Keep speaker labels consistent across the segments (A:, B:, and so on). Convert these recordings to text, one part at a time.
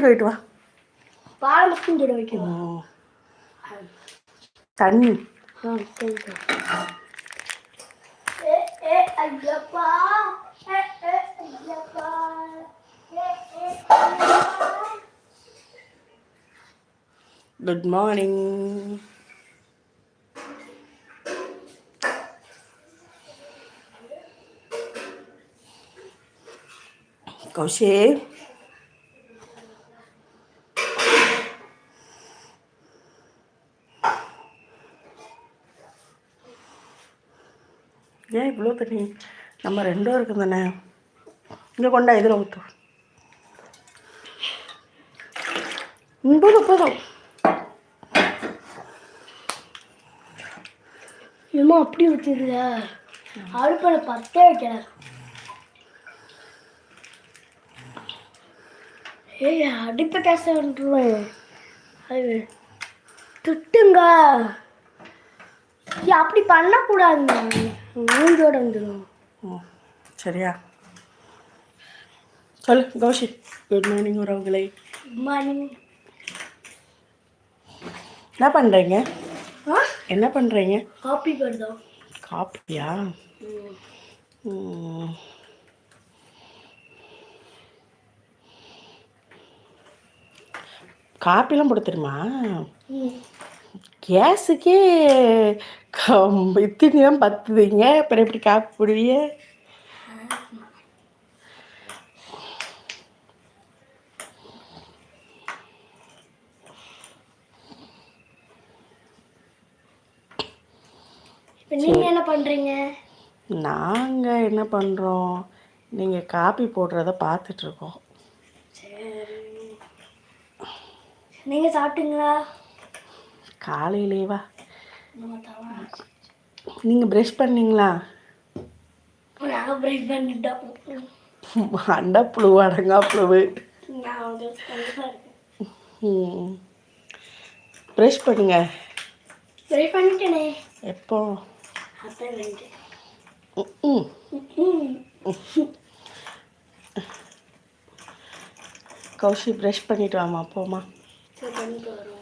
A: போயிட்டு வா.
B: பால் மட்டும் சுட வைக்கணும்.
A: தண்ணி. குட் மார்னிங் கௌஷி ஏன் இவ்வளோ நம்ம ரெண்டும் இருக்கும் தானே இங்கே கொண்டா இதில் ஊற்று ம், போதும். போதும்
B: ஏமா அப்படி வச்சிருந்த அடுப்பில் பத்தே வைக்கல. ஏய் அடுப்பு கேச வந்துருவேன். அது திட்டுங்க. அப்படி பண்ணக்கூடாதுங்க. மூஞ்சோட வந்துடும்
A: சரியா? சொல்லு கௌஷி குட் மார்னிங் உறவுகளை.
B: மார்னிங்
A: என்ன பண்ணுறீங்க
B: ஆ?
A: என்ன பண்ணுறீங்க
B: காப்பி வருதா
A: காப்பியா. காப்பிலாம் போட தெரியுமா? கேஸுக்கே கம்- இத்தினி தான் பத்துதுங்க. அப்புறம் எப்படி காப்பி போடுவீங்க?
B: இப்போ நீங்கள் என்ன பண்ணுறீங்க
A: நாங்கள் என்ன பண்ணுறோம் நீங்கள் காப்பி போடுறத பார்த்துட்ருக்கோம்
B: நீங்கள் சாப்பிட்டீங்களா?
A: காலையிலேவா? நீங்கள் ப்ரஷ் பண்ணீங்களா?
B: பிரேக் பண்ணிட்டோம். நான் வந்து கண்டிப்பாக இருக்கேன்.
A: ப்ரஷ் பண்ணுங்க.
B: பிரேக் பண்ணிட்டேனே.
A: எப்போ. கௌஷி ப்ரஷ் பண்ணிட்டு வாமா போமா
B: சரி பண்ணிட்டு வரோம்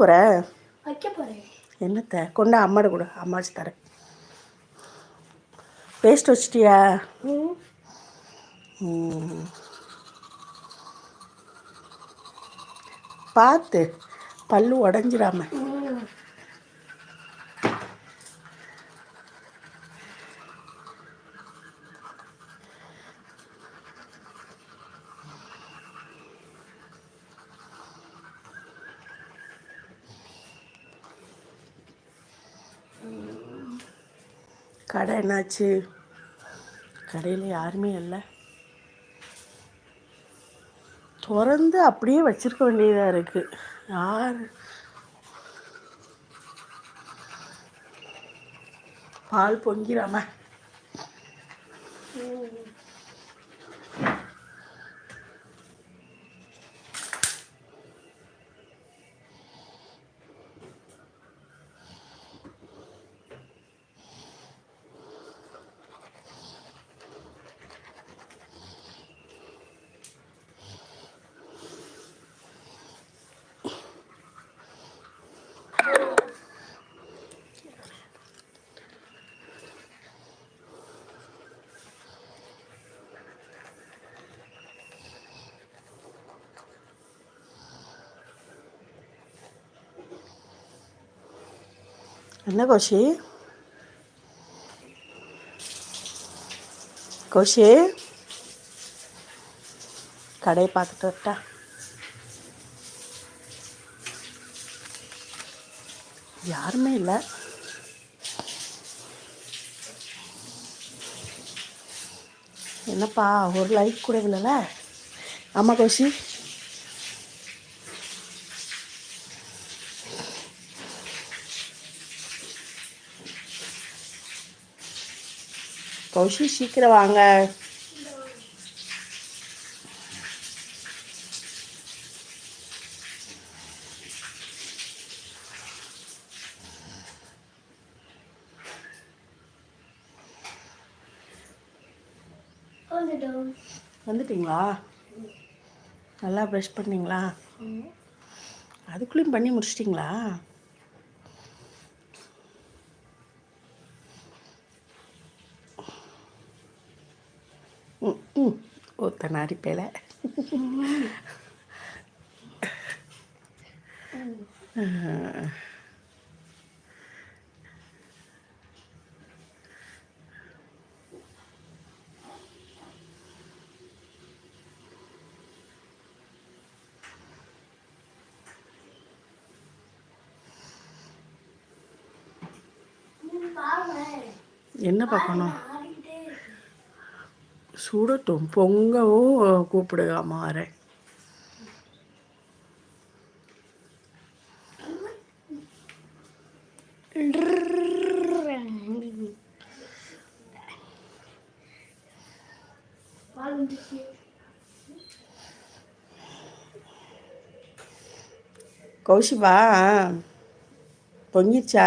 A: போகிற
B: வைக்க போகிறேன்
A: என்னத்த? கொண்டா அம்மாட கூட. அம்மா வச்சு தரேன். பேஸ்ட் வச்சிட்டியா. பார்த்து பல்லு உடஞ்சிடாம கடை என்னாச்சு? கடையில் யாருமே இல்லை. திறந்து அப்படியே வச்சிருக்க வேண்டியதாக இருக்குது யார்? பால் பொங்கிடாம என்ன கோஷி கோஷி கடையை பார்த்துட்டு வரட்டா யாருமே இல்லை என்னப்பா ஒரு லைக் கூட இல்லைல்ல ஆமாம் கோஷி கௌஷி சீக்கிரம் வாங்க. வந்துட்டீங்களா? நல்லா ப்ரஷ் பண்ணீங்களா? அதுக்குள்ளேயும் பண்ணி முடிச்சிட்டிங்களா?
B: அரிப்பையில்
A: என்ன பார்க்கணும்? சுடட்டும். பொங்கவும்
B: கூப்பிடுங்க
A: மாறேன். கௌஷிபா பொங்கிச்சா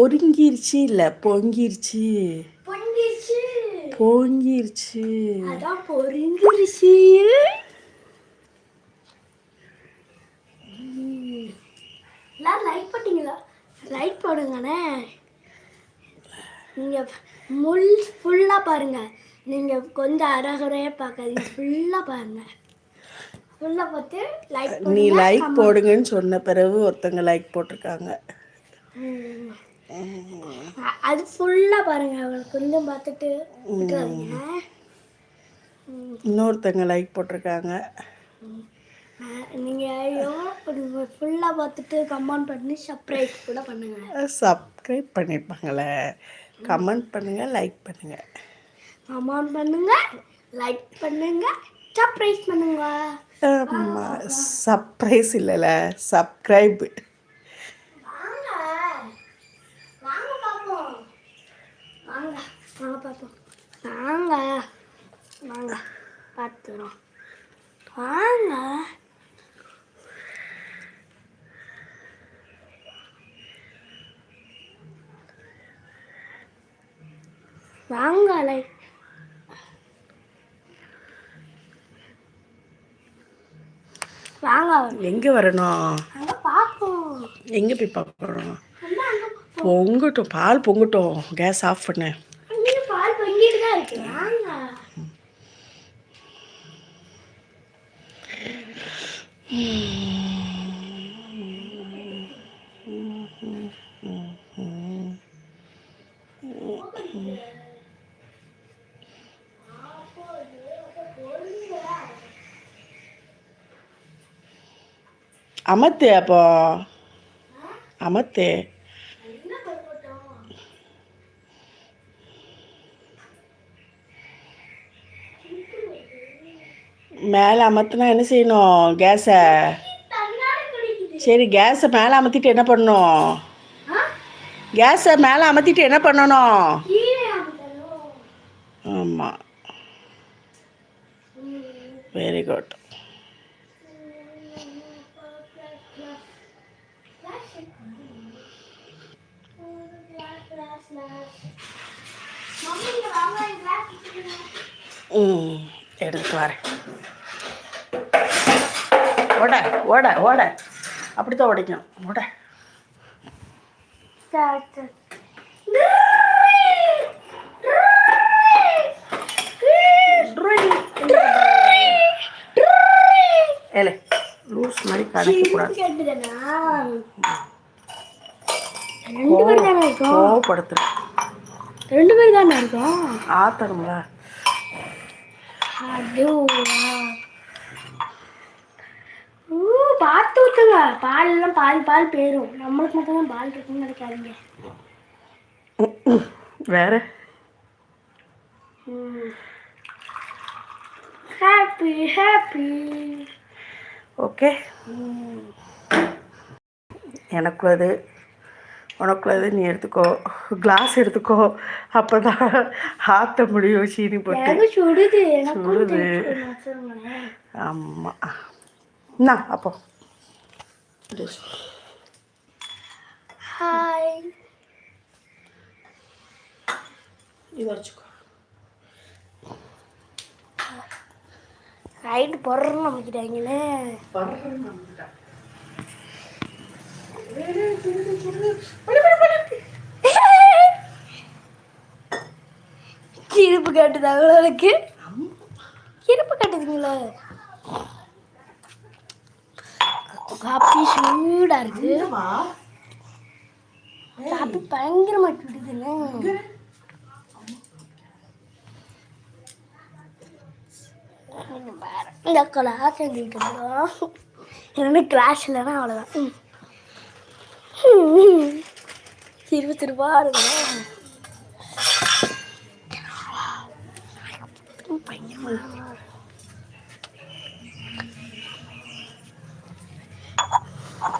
A: ஒருங்கிருச்சு இல்ல பொங்கிருச்சு.
B: பொங்கிருச்சு. அதான் பொருங்கிருச்சு எல்லாரும் லைக் பண்ணிட்டீங்களா லைக் போடுங்கண்ணே. நீங்கள் முள் ஃபுல்லாக பாருங்கள் நீங்கள் கொஞ்சம் அரகுறையாக பார்க்காதீங்க. ஃபுல்லாக பாருங்கள் ஃபுல்லாக பார்த்து லைக்
A: நீ லைக் போடுங்கன்னு சொன்ன பிறகு ஒருத்தங்க லைக் போட்டிருக்காங்க.
B: அது ஃபுல்லாக பாருங்கள் அவளுக்கு கொஞ்சம் பார்த்துட்டு
A: இன்னொருத்தங்க லைக் போட்டிருக்காங்க.
B: நீங்கள் ஃபுல்லாக பார்த்துட்டு கமெண்ட் பண்ணி சப்ரைஸ் கூட பண்ணுங்கள்
A: சப்ஸ்கிரைப் பண்ணியிருப்பாங்களே கமெண்ட் பண்ணுங்கள் லைக் பண்ணுங்கள்
B: கமெண்ட் பண்ணுங்கள் லைக் பண்ணுங்கள் சப்ரைஸ்
A: பண்ணுங்கள் சர்ப்ரைஸ் இல்லைல்ல சப்ஸ்கிரைப்
B: நாங்கள் பார்ப்போம் வாங்க. வாங்க. பார்த்துக்கிறோம் வாங்க. வாங்கலை வாங்க.
A: எங்கே வரணும்? எங்கே போய் பார்க்கணும் பொங்கட்டும் பால் பொங்கட்டும். கேஸ் ஆஃப்
B: பண்ணேன்
A: அமத்து அப்போ அமத்து மேலே அமர்த்தினா என்ன செய்யணும் கேஸை சரி கேஸை மேலே அமர்த்திட்டு என்ன பண்ணணும்? கேஸை மேலே அமர்த்திட்டு என்ன பண்ணணும். ஆமாம். வெரி குட் ம் எடுத்து வரேன் ஓட ஓட ஓட. அப்படித்தான் உடைக்கும் ஓட. ஏலே லூஸ் மாதிரி கணக்கக்கூடாது கோவப்படுத்துறேன்.
B: ரெண்டு பேர் தானே இருக்கோம்?
A: ஆத்தணும்ல
B: அதுவா ஊ பார்த்து ஊத்துங்க பால் எல்லாம் பால் பால் போயிரும். நம்மளுக்கு மட்டும் தான் பால் இருக்குன்னு நினைக்காதீங்க.
A: வேற?
B: ஹாப்பி ஹாப்பி
A: ஓகே எனக்குள்ளது உனக்குள்ளது நீ எடுத்துக்கோ. கிளாஸ் எடுத்துக்கோ. அப்போ தான் ஆற்ற முடியும் சீனி போட்டு.
B: சுடுது.
A: சுடுது. ஆமாம் என்ன அப்போ.
B: ஹாய்
A: இது வச்சுக்கோ.
B: ரைட்டு பொருள் நமக்கிட்டாங்களே இருப்பு கட்டுதா அவளுக்கு இருப்பு கட்டுதுங்களா? காப்பி சூடா இருக்கு. காப்பி பயங்கரமா சுடுதுன்னு இந்த கிளாஸ் செஞ்சுக்கிட்டு இருக்கோம் என்னோட கிளாஸ் இல்லைன்னா அவ்வளோதான் இருபத்தி ரூபா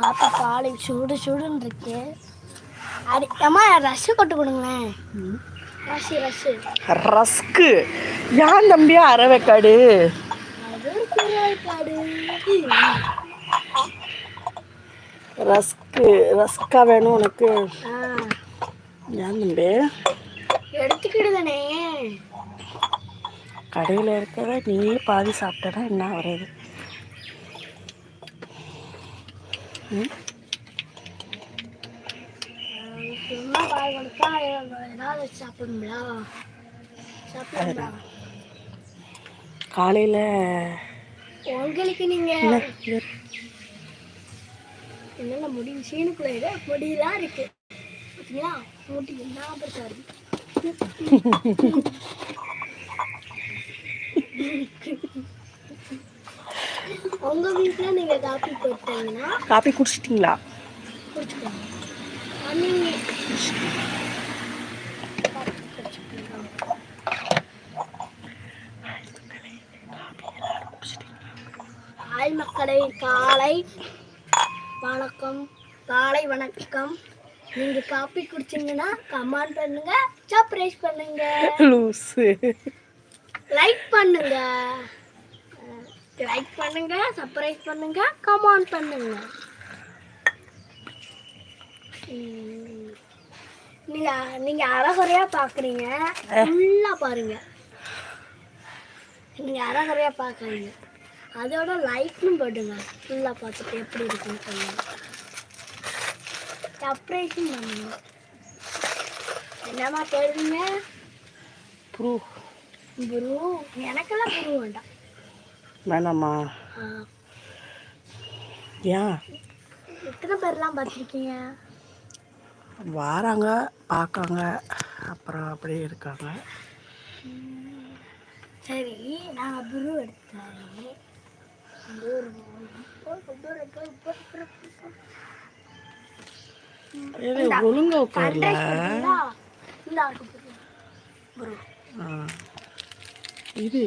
B: பாப்பா பாலை சுடு சுடுன்னு இருக்கு. அடி அம்மா ரஷ் கொட்டு கொடுங்களேன். ரஷ் ரஷ்
A: ரஸ்க்கு. ஏன் தம்பியா அறவைக்காடு
B: அது காடு
A: ரஸ்க்கு ரஸ்கா வேணும் உனக்கு. ஏன் தம்பி?
B: எடுத்துக்கிடுதானே.
A: கடையில் இருக்கிறத நீயே பாதி சாப்பிட்டனா என்ன வருது ம்?
B: சும்மா பால் கொடுத்தா ஏதாவது வச்சு சாப்பிடுங்களா சாப்பிடுங்களா
A: காலையில்
B: உங்களுக்கு நீங்க
A: என்ன இது?
B: என்னென்ன முடி சீனுக்குள்ள ஏதோ முடியெல்லாம் இருக்கு. பார்த்தீங்களா முடி என்ன பெருசா இருக்கு உங்க வீட்டுல நீங்க காப்பி போட்டீங்கன்னா?
A: காப்பி குடிச்சிட்டிங்களா?
B: ஹாய் மக்களை காலை வணக்கம். காலை வணக்கம். நீங்க காப்பி குடிச்சீங்கன்னா கமெண்ட் பண்ணுங்க. சர்ப்ரைஸ் பண்ணுங்க.
A: லூஸு
B: லைக் பண்ணுங்க. லைக் பண்ணுங்க சர்ப்ரைஸ் பண்ணுங்க கமெண்ட் பண்ணுங்க. நீங்க நீங்க அழகுறையா பாக்குறீங்க. ஃபுல்லா பாருங்க. நீங்க அழகுறையா பாக்குறீங்க. அதோட லைக்கும் போடுங்க. ஃபுல்லா பார்த்துட்டு எப்படி இருக்குன்னு சொல்லுங்க. சர்ப்ரைஸும் பண்ணுங்க என்னம்மா தேடுறீங்க
A: ப்ரூ
B: குரு எனக்கெல்லாம் குரு வேண்டாம்.
A: வேணாமா
B: ஆ,
A: ஏன்?
B: எத்தனை பேர்லாம் பார்த்துருக்கீங்க?
A: வாராங்க பார்க்காங்க அப்புறம் அப்படியே இருக்காங்க.
B: சரி நான் குரு எடுத்தேன்
A: ஒழுங்கா உட்கார்ல. இது